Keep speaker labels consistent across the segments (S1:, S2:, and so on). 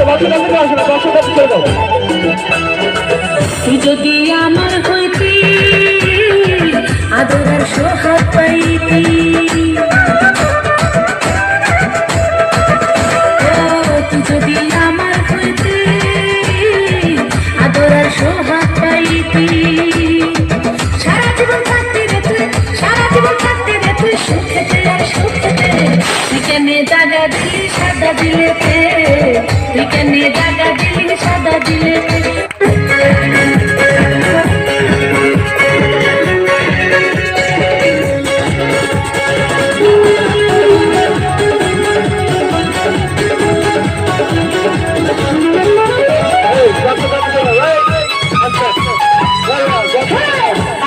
S1: দর্শক দাগা দিলি সাদা দিলেতে তুই কেনে দাগা দিলি সাদা দিলেতে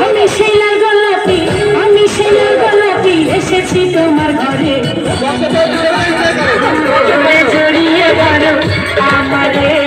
S1: আমি সেই লাল আমি সেই লাল গোলাপি এসেছি তোমার ঘরে।
S2: আমারে